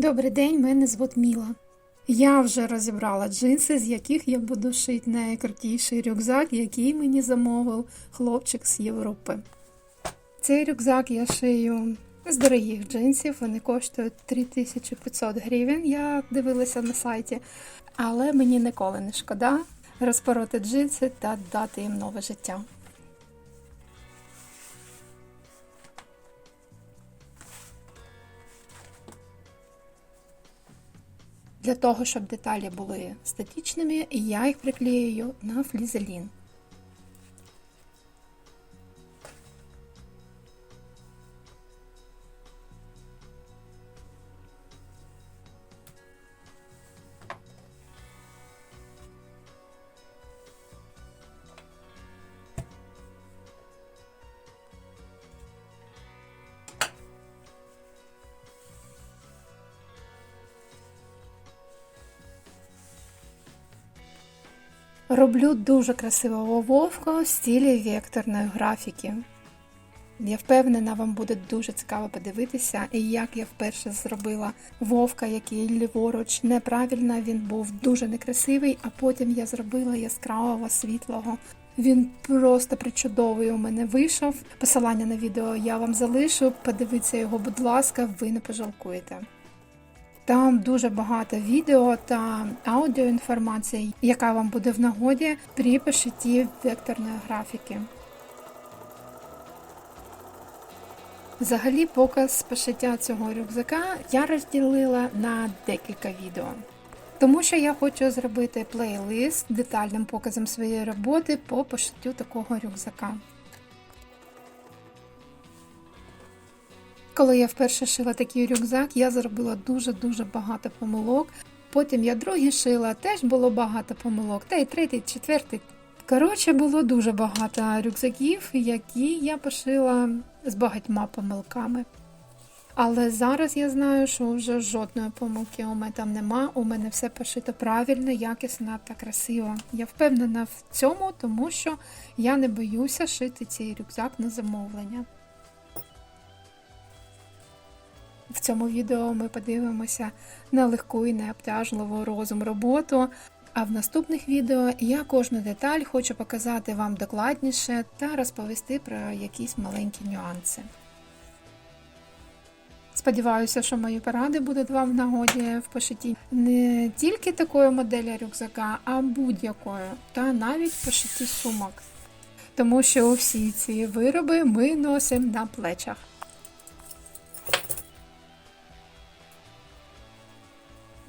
Добрий день, мене звуть Міла. Я вже розібрала джинси, з яких я буду шити найкрутіший рюкзак, який мені замовив хлопчик з Європи. Цей рюкзак я шию з дорогих джинсів, вони коштують 3500 гривень, я дивилася на сайті, але мені ніколи не шкода розпороти джинси та дати їм нове життя. Для того, щоб деталі були статичними, я їх приклеюю на флізелін. Роблю дуже красивого вовка в стилі векторної графіки. Я впевнена, вам буде дуже цікаво подивитися, і як я вперше зробила вовка, який ліворуч неправильно, він був дуже некрасивий, а потім я зробила яскравого світлого. Він просто причудовий у мене вийшов. Посилання на відео я вам залишу. Подивіться його, будь ласка, ви не пожалкуєте. Там дуже багато відео та аудіоінформації, яка вам буде в нагоді при пошитті векторної графіки. Взагалі, показ пошиття цього рюкзака я розділила на декілька відео. Тому що я хочу зробити плейлист детальним показом своєї роботи по пошиттю такого рюкзака. Коли я вперше шила такий рюкзак, я зробила дуже-дуже багато помилок. Потім я другий шила, теж було багато помилок. Та й третій, четвертий. Коротше, було дуже багато рюкзаків, які я пошила з багатьма помилками. Але зараз я знаю, що вже жодної помилки у мене там нема. У мене все пошито правильно, якісно та красиво. Я впевнена в цьому, тому що я не боюся шити цей рюкзак на замовлення. В цьому відео ми подивимося на легку і необтяжливу розум роботу. А в наступних відео я кожну деталь хочу показати вам докладніше та розповісти про якісь маленькі нюанси. Сподіваюся, що мої поради будуть вам в нагоді в пошитті не тільки такої моделі рюкзака, а будь-якої, та навіть в пошитті сумок. Тому що всі ці вироби ми носимо на плечах.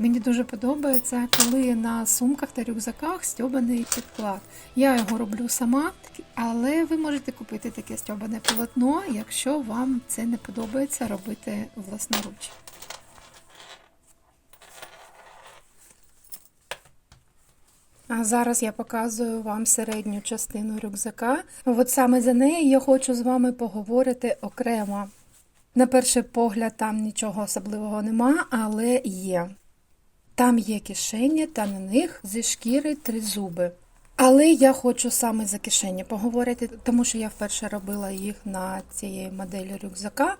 Мені дуже подобається, коли на сумках та рюкзаках стьобаний підклад. Я його роблю сама, але ви можете купити таке стьобане полотно, якщо вам це не подобається робити власноруч. А зараз я показую вам середню частину рюкзака. От саме за неї я хочу з вами поговорити окремо. На перший погляд, там нічого особливого нема, але є. Там є кишені, та на них зі шкіри три зуби. Але я хочу саме за кишені поговорити, тому що я вперше робила їх на цієї моделі рюкзака.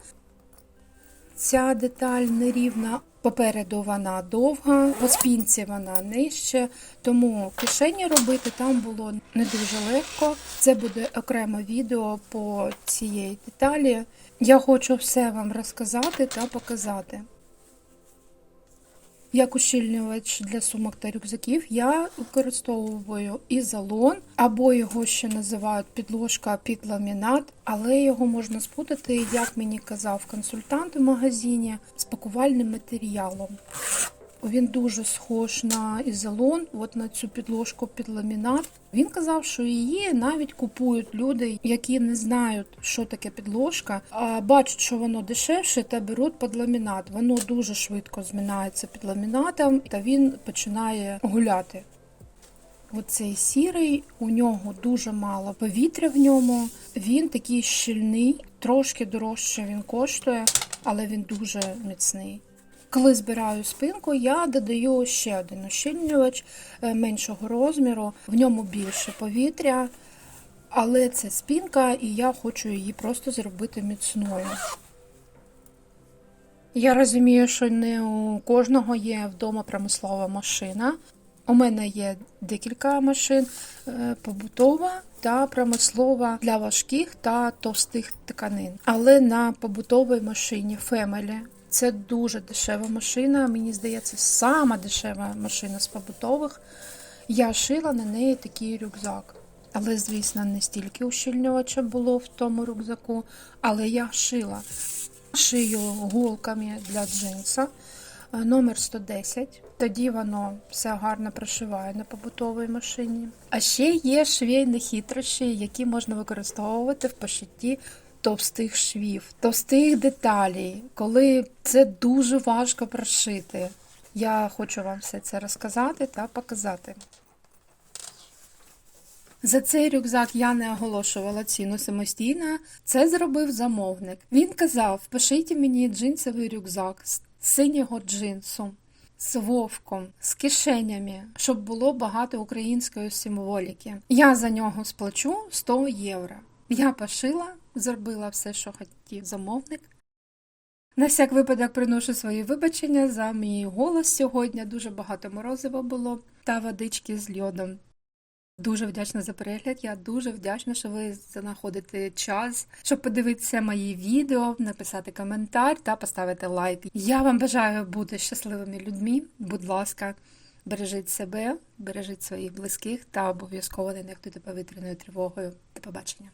Ця деталь нерівна, попереду вона довга, по спінці вона нижче, тому кишені робити там було не дуже легко. Це буде окреме відео по цієї деталі. Я хочу все вам розказати та показати. Як ущільнювач для сумок та рюкзаків я використовую ізолон, або його ще називають підложка під ламінат, але його можна спутати, як мені казав консультант у магазині, з пакувальним матеріалом. Він дуже схож на ізолон, от на цю підложку під ламінат. Він казав, що її навіть купують люди, які не знають, що таке підложка, а бачать, що воно дешевше, та беруть під ламінат. Воно дуже швидко змінається під ламінатом, та він починає гуляти. Оцей сірий, у нього дуже мало повітря в ньому. Він такий щільний, трошки дорожче він коштує, але він дуже міцний. Коли збираю спинку, я додаю ще один ущільнювач е, меншого розміру, в ньому більше повітря, але це спинка, і я хочу її просто зробити міцною. Я розумію, що не у кожного є вдома промислова машина. У мене є декілька машин е, побутова та промислова для важких та товстих тканин. Але на побутовій машині Family це дуже дешева машина. Мені здається, сама дешева машина з побутових. Я шила на неї такий рюкзак. Але, звісно, не стільки ущільнювача було в тому рюкзаку, але я шила. Шию голками для джинса е, номер 110. Тоді воно все гарно прошиває на побутовій машині. А ще є швейні хитрощі, які можна використовувати в пошитті товстих швів, товстих деталей, коли це дуже важко прошити. Я хочу вам все це розказати та показати. За цей рюкзак я не оголошувала ціну самостійно. Це зробив замовник. Він казав: пишіть мені джинсовий рюкзак з синього джинсу, з вовком, з кишенями, щоб було багато української символіки. Я за нього сплачу 100 євро. Я пошила, зробила все, що хотів замовник. На всяк випадок приношу свої вибачення за мій голос сьогодні. Дуже багато морозива було та водички з льодом. Дуже вдячна за перегляд. Я дуже вдячна, що ви знаходите час, щоб подивитися мої відео, написати коментар та поставити лайк. Я вам бажаю бути щасливими людьми. Будь ласка, бережіть себе, бережіть своїх близьких та обов'язково не нехтуйте повітряною тривогою. До побачення.